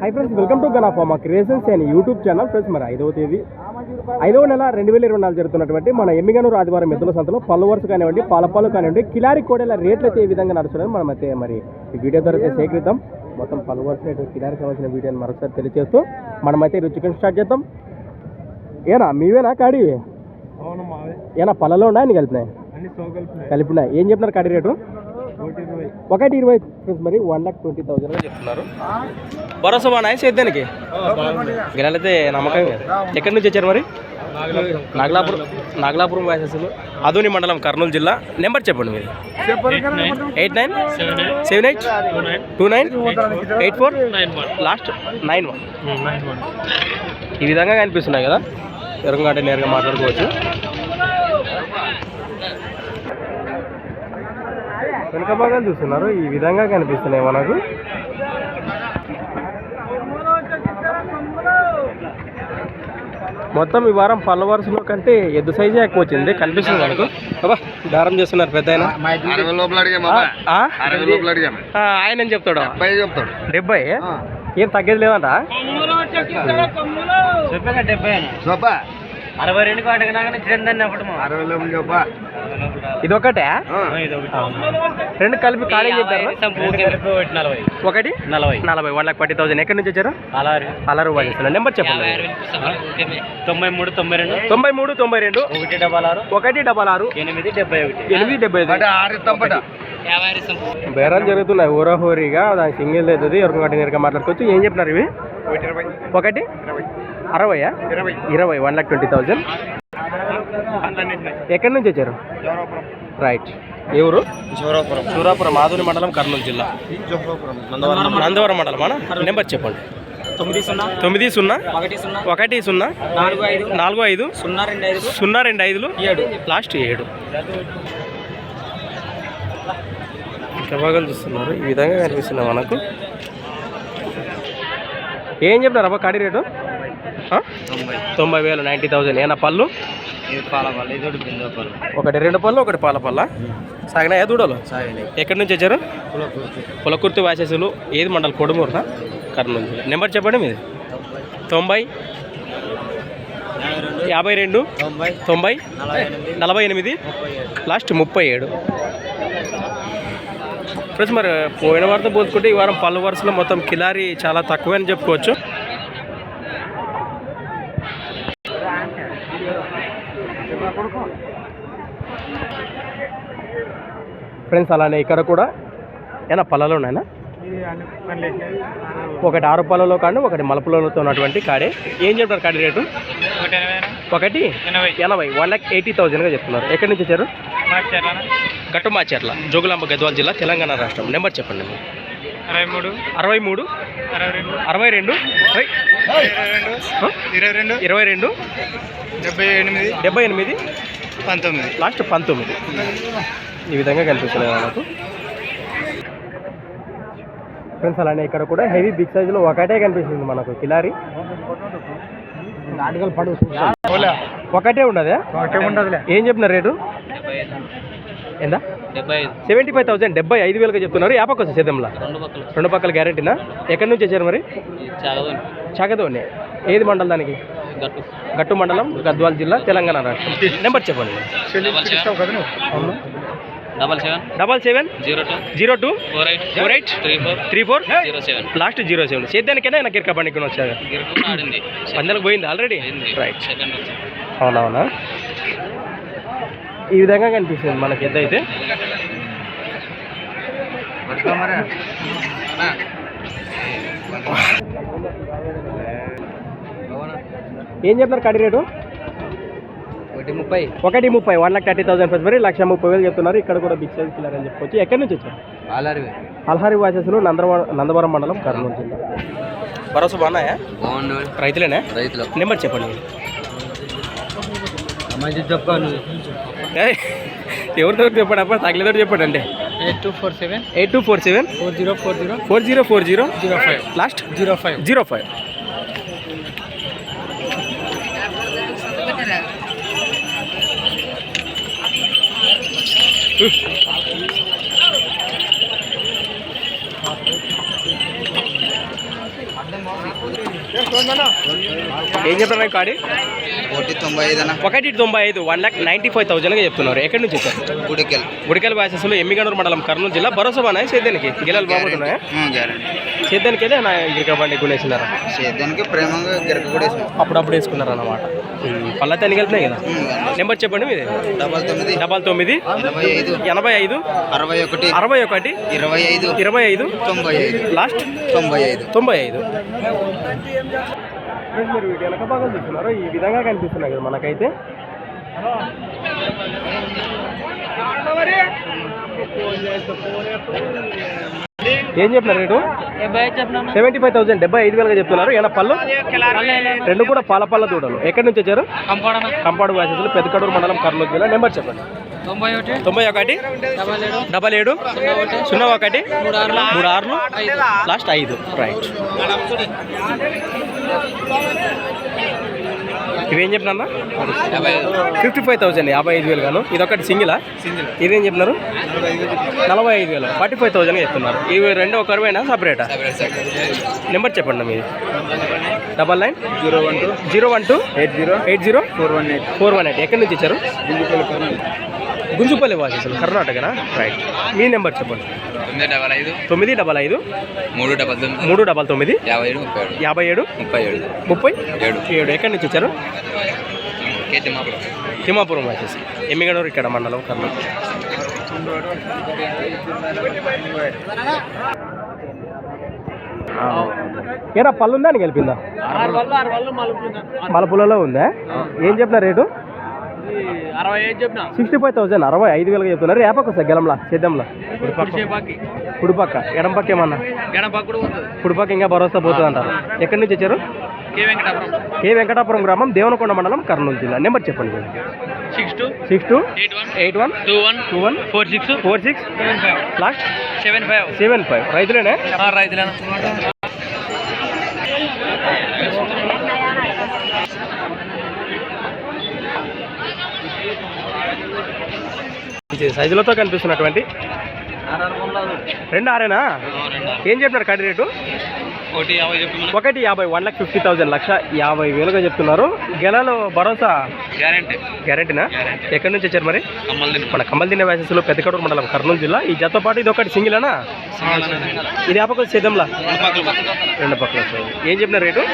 Hi friends welcome to Gana pharma creations and YouTube channel friends మరి ఐదవ తేదీ. ఐదవ నెల రెండు వేల ఇరవై నాలుగు జరుగుతున్నటువంటి మన ఎమ్మిగనూరు ఆదివారం ఎద్దుల సంతలో పళ్ళు వరుస కానివ్వండి పాలపాలు కానివ్వండి కిలారి కోడెల రేట్లు అయితే ఏ విధంగా నడుస్తున్నాయి మనం అయితే మరి ఈ వీడియో ద్వారా అయితే సేకరిద్దాం. మొత్తం పలు వరుస రేటు కిలారికి సంబంధించిన వీడియోని మరొకసారి తెలియజేస్తూ మనమైతే చికెన్ స్టార్ట్ చేద్దాం. ఏనా మీవేనా కాడి? ఏనా పళ్ళలో ఉన్నాయని కలిపినాయి? కలిపినాయి? ఏం చెప్తున్నారు కాడి రేటు? ఒకటి ఇరవై ఫ్రెండ్స్ మరి వన్ లాక్ ట్వంటీ థౌసండ్ చెప్తున్నారు. భరోసా బాగా సేద్యానికి? గిరాలైతే నమ్మకం ఎక్కడి నుంచి వచ్చారు మరి? నాగలాపురం నాగలాపురం వాసెస్లు అదోని మండలం కర్నూలు జిల్లా. నెంబర్ చెప్పండి మీరు. Eight nine seven eight two nine eight four last nine one ఈ విధంగా కనిపిస్తున్నాయి కదా? ఎరుంగంటే నేరుగా మాట్లాడుకోవచ్చు. వెనుక భాగాలు చూస్తున్నారు. ఈ విధంగా కనిపిస్తున్నాయి మనకు. మొత్తం ఈ వారం పళ్ళ వరుసలో కంటే ఎద్దు సైజే ఎక్కువ వచ్చింది. కనిపిస్తుంది మనకు. అబ్బా దారం చేస్తున్నారు పెద్ద ఆయన. చెప్తాడు? డెబ్బై చెప్తాడు. డెబ్బై? ఏం తగ్గేది లేదంట డెబ్బై అరవై రెండు చిరందని అప్పుడు అరవై లోపల చూపా ఇది ఒకటే రెండు కలిపి ఖాళీ చెప్పారు ఒకటి? నలభై. నలభై. One lakh forty thousand. ఎక్కడి నుంచి వచ్చారు? అలారి అలరు వాయిస్తున్నారు నెంబర్ చెప్పండి. తొంభై మూడు తొంభై రెండు. తొంభై మూడు తొంభై రెండు. ఒకటి డబల్ ఆరు. ఒకటి డబల్ ఆరు. ఎనిమిది డెబ్బై ఒకటి. ఎనిమిది డెబ్బై పట బేరాలు జరుగుతున్నాయి. ఊరహోరీగా దాని సింగిల్ అవుతుంది. ఎవరికి మాట్లాడుకోవచ్చు. ఏం చెప్పినారు ఇవి? ఒకటి అరవయా? ఇరవై. వన్ లాక్ ట్వంటీ థౌజండ్ ఎక్కడి నుంచి వచ్చారు? రైట్ ఎవరు జోరాపురం. సూరాపురం ఆదూరి మండలం కర్నూలు జిల్లా. జోరాపురం. నందవరం మండలం. నెంబర్ చెప్పండి. తొమ్మిది సున్నా. తొమ్మిది సున్నా. ఒకటి సున్నా. నాలుగు ఐదు. నాలుగు ఐదు. సున్నా రెండు ఐదు. సున్నా రెండు ఐదులు ఏడు. లాస్ట్ ఏడు. ఇంకా చూస్తున్నారు? ఈ విధంగా కనిపిస్తుంది మనకు. ఏం చెప్తారు అబ్బా కాడి రేటు? తొంభై వేలు నైంటీ థౌజండ్. ఏనా పళ్ళు? ఒకటి రెండు పళ్ళు ఒకటి పాల పళ్ళ? సాగినాయా దూడలు? ఎక్కడి నుంచి వచ్చారు? పులకుర్తి వాసేసులు. ఏది మండలం? కొడుమూరునా? కర్నూలు జిల్లా. నెంబర్ చెప్పండి మీది. తొంభై. యాభై రెండు. తొంభై. నలభై ఎనిమిది. లాస్ట్ ముప్పై ఏడు. ఫ్రెండ్స్ మరి పోయిన వారితో పోల్చుకుంటే ఈ వారం పళ్ళు వరుసలో మొత్తం కిలారి చాలా తక్కువ అని చెప్పుకోవచ్చు. ఫ్రెండ్స్ అలానే ఇక్కడ కూడా ఏనా పళ్ళలో ఉన్నాయనా ఒకటి ఆరు పళ్ళలో కానీ ఒకటి మలపలతో ఉన్నటువంటి కాడే. ఏం చెప్తారు కాడి రేటు? ఒకటి ఎనభై వన్ లాక్ ఎయిటీ థౌజండ్గా చెప్తున్నారు. ఎక్కడి నుంచి వచ్చారు? గట్టుమాచర్ల జోగులాంబ గద్వాల జిల్లా తెలంగాణ రాష్ట్రం. నెంబర్ చెప్పండి. మీరు. అరవై మూడు. అరవై మూడు? అరవై రెండు. అరవై రెండు? ఓయ్, ఇరవై రెండు? ఇరవై రెండు? డెబ్బై ఎనిమిది. డెబ్బై ఎనిమిది? పంతొమ్మిది. లాస్ట్ పంతొమ్మిది. ఈ విధంగా కనిపిస్తున్నాయి మనకు. ఫ్రెండ్స్ అలానే ఇక్కడ కూడా హెవీ బిగ్ సైజులో ఒకటే కనిపిస్తుంది మనకు. కిలారి. ఒకటే ఉండదే? ఒకటే ఉండదులే. ఏం చెప్పిన రేటు? ఎంత సెవెంటీ ఫైవ్ థౌసండ్ డెబ్బై ఐదు వేలుగా చెప్తున్నారు. యాపక్ వస్తుంది సేద్యంలో? రెండు పక్కలు. రెండు పక్కల గ్యారంటీనా? ఎక్కడి నుంచి వచ్చారు మరి? చాగదు చాకదోని ఏది మండలం దానికి? గట్టు. గట్టు మండలం గద్వాల జిల్లా తెలంగాణ రాష్ట్రం. నెంబర్ చెప్పండి? Double seven double seven zero two zero two four eight four eight three four three four zero seven last zero seven సేద్యానికైనా నాకు కిరక బండికి వచ్చారు గిరకు ఆడింది. పందెలకు పోయింది ఆల్రెడీ రైట్ అవునవునా? ఈ విధంగా కనిపిస్తుంది మనకి ఎద్దు అయితే ఏం చెప్తున్నారు కడి రేటు? ఒకటి ముప్పై. ఒకటి ముప్పై one lakh thirty thousand first మరి లక్ష ముప్పై వేలు చెప్తున్నారు. ఇక్కడ కూడా బిగ్ సైజ్ కిల్లర్ అని చెప్పుకోవచ్చు ఎక్కడి నుంచి వచ్చారు? ఆలరివి అల్హారి వాసెస్లు నందవరం నందవరం మండలం కర్నూలు జిల్లా. భరోసా బాగున్నాయా? రైతులేనా? రైతులు. నెంబర్ చెప్పండి. మంచి చెప్పాను ఎవరితో చెప్పండి అప్పుడు తగిలేదో చెప్పండి అంటే eight two four seven eight two four seven four zero four zero four zero four zero zero five last zero five zero five ఏం చెప్తున్నారు కాడి? ఒకటి తొంభై ఐదు అన్న. ఒకటి తొంభై ఐదు వన్ ల్యాక్ నైంటీ ఫైవ్ థౌసండ్గా చెప్తున్నారు. ఎక్కడి నుంచి వచ్చారు గుడికెల్ గుడికల్ వ్యాసెస్లో ఎమ్మిగనూరు మండలం కర్నూలు జిల్లా భరోసా బాగున్నాయి సేద్యానికి. గిలాలు బాగుంటున్నాయా సేద్యానికి అయితే నా ఇక బండి కొనేసినారా సేద్యానికి ప్రేమగా గిరక కూడా అప్పుడప్పుడు వేసుకున్నారు అన్నమాట పళ్ళతో అన్ని కలిపినాయి కదా? నెంబర్ చెప్పండి మీది. డబల్ తొమ్మిది డబల్ తొమ్మిది ఎనభై ఐదు ఎనభై ఐదు అరవై ఒకటి అరవై ఒకటి ఇరవై ఐదు ఇరవై ఐదు తొంభై ఐదు లాస్ట్ తొంభై ఐదు. తొంభై ఐదు. మీరు వీటి వెనక భాగం చూస్తున్నారు ఈ విధంగా కనిపిస్తున్నాయి కదా మనకైతే ఏం చెప్పినారు రేటు? సెవెంటీ ఫైవ్ థౌసండ్ డెబ్బై ఐదు వేలుగా చెప్తున్నారు. ఏమైనా పళ్ళు? రెండు కూడా పాల పళ్ళ దూడలు. ఎక్కడి నుంచి వచ్చారు? కంపాడు వ్యాసెస్లు పెద్దకడూరు మండలం కర్నూలు జిల్లా. నెంబర్ చెప్పండి తొంభై ఒకటి. డబల్ ఏడు. సున్నా ఒకటి. మూడు ఆరులు. ఐదు. లాస్ట్ ఐదు. రైట్ ఇవేం చెప్పినా ఫిఫ్టీ ఫైవ్ థౌసండ్ యాభై ఐదు వేలు గాను. ఇది ఒకటి సింగిలా. ఇదేం చెప్పినారు? నలభై ఐదు వేలు. ఫార్టీ ఫైవ్ థౌసండ్ చెప్తున్నారు. ఇవి రెండు ఒక అరవైనా సపరేటా నెంబర్ చెప్పండి మీది. Double nine? Zero one two. Zero one two? Eight zero. Eight zero? Four one eight. Four one eight. ఎక్కడి నుంచి ఇచ్చారు? గుంజుపల్లి వాసేసారు కర్ణాటకనా? రైట్ మీ నెంబర్ చెప్పండి. తొమ్మిది డబల్ ఐదు. తొమ్మిది డబల్ ఐదు. మూడు డబల్ తొమ్మిది. మూడు డబల్ తొమ్మిది. యాభై ఏడు ముప్పై ఏడు. యాభై ఏడు ముప్పై ఏడు. ముప్పై ఏడు. ఏడు. ఎక్కడి నుంచి వచ్చారు? తిమ్మాపురం. వచ్చేసి ఎమ్మిగడూరు ఇక్కడ మండలం కర్నూలు. ఏరా పళ్ళు ఉందా అని గెలిపిందా మలపులలో ఉందా? ఏం చెప్పిన రేటు? సిక్స్టీ ఫైవ్ థౌసండ్ అరవై ఐదు వేలుగా చెప్తున్నారు. ఏ పక్క వస్తాయి గెలంలా చేపాకి కుడిపక్క. ఎడం పక్క ఏమన్నా? కుడిపక్క ఇంకా భరోసా పోతుంది అంటారు ఎక్కడి నుంచి వచ్చారు? కే వెంకటాపురం. ఏ వెంకటాపురం గ్రామం దేవనకొండ మండలం కర్నూలు జిల్లా. నెంబర్ చెప్పండి six two six two eight one eight one two one two one four six four six last seven five seven five. రైతులేనే? రైతులను? ఇది సైజులతో కనిపిస్తున్నటువంటి రెండు ఆరేనా? ఏం చెప్పినారు కడి రేటు? ఒకటి యాభై వన్ లాక్ ఫిఫ్టీ థౌసండ్ లక్ష యాభై వేలుగా చెప్తున్నారు. గెలలో భరోసా? గ్యారంటీ. గ్యారెంటీనా? ఎక్కడి నుంచి వచ్చారు మరి? మన కమ్మల్ దిన్న వ్యాసెస్లో పెద్దకడూరు మండలం కర్నూలు జిల్లా. ఈ జత పాటు ఇది ఒకటి సింగిలేనా? ఇది ఆపక సేద్యంలా? రెండు పక్కల. ఏం చెప్పిన రేటు?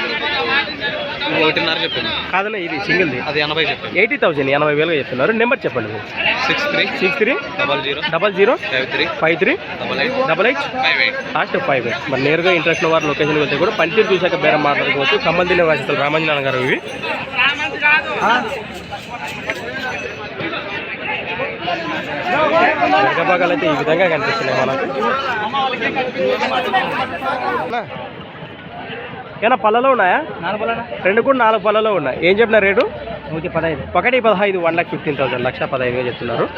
ఒకటిన్నర చెప్పాను కాదన్నా ఇది సింగిల్ది. అది ఎనభై చెప్పాను ఎయిటీ థౌసండ్ ఎనభై వేలుగా చెప్తున్నారు. నెంబర్ చెప్పండి మీరు. Six three. Six three. Double zero. Double zero. Five three. Five three. Double eight. Double eight. Five eight. Last five eight. మరి నేరుగా ఇంట్రెస్ట్ వారు లొకేషన్కి వెళ్తే కూడా పనితీరు చూశాక బేరం మాట్లాడుకోవచ్చు. ఖమ్మం దిన్న వ్యాసెస్లు రామంజనాన్న గారు ఇవి. భాగాలు అయితే ఈ విధంగా కనిపిస్తున్నాయి మనకు. ఏనా పళ్ళలో ఉన్నాయా? రెండు కూడా నాలుగు పళ్ళలో ఉన్నాయి. ఏం చెప్పిన రేటు? నూటి పదహైదు. ఒకటి పదహైదు వన్ లాక్ ఫిఫ్టీన్ థౌసండ్ లక్ష పదహైదుగా చెప్తున్నారు.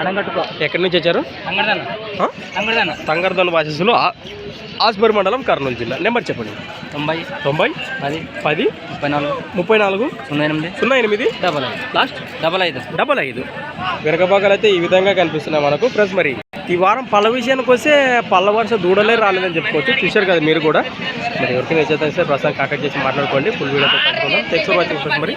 ఎడం కట్టుకో ఎక్కడి నుంచి వచ్చారు? తంగర్దన్ వాసిసులు ఆ- ఆస్పరి మండలం కర్నూలు జిల్లా. నెంబర్ చెప్పండి. తొంభై తొంభై పది పది ముప్పై నాలుగు ముప్పై నాలుగు సున్నా ఎనిమిది సున్నా ఎనిమిది డబల్ ఐదు. లాస్ట్? డబల్ ఐదు. డబల్ ఐదు. వెనక భాగాలు అయితే ఈ విధంగా కనిపిస్తున్నాయి మనకు. ప్లస్ మరి ఈ వారం పళ్ళ విషయానికి వస్తే పళ్ళ వరుస దూడలే రాలేదని చెప్పుకోవచ్చు. చూశారు కదా మీరు కూడా. మరి ఎవరికి నచ్చితే ప్రస్తుతం కాంటాక్ట్ చేసి మాట్లాడుకోండి. ఫుల్ థ్యాంక్స్ ఫర్ వాచింగ్ మరి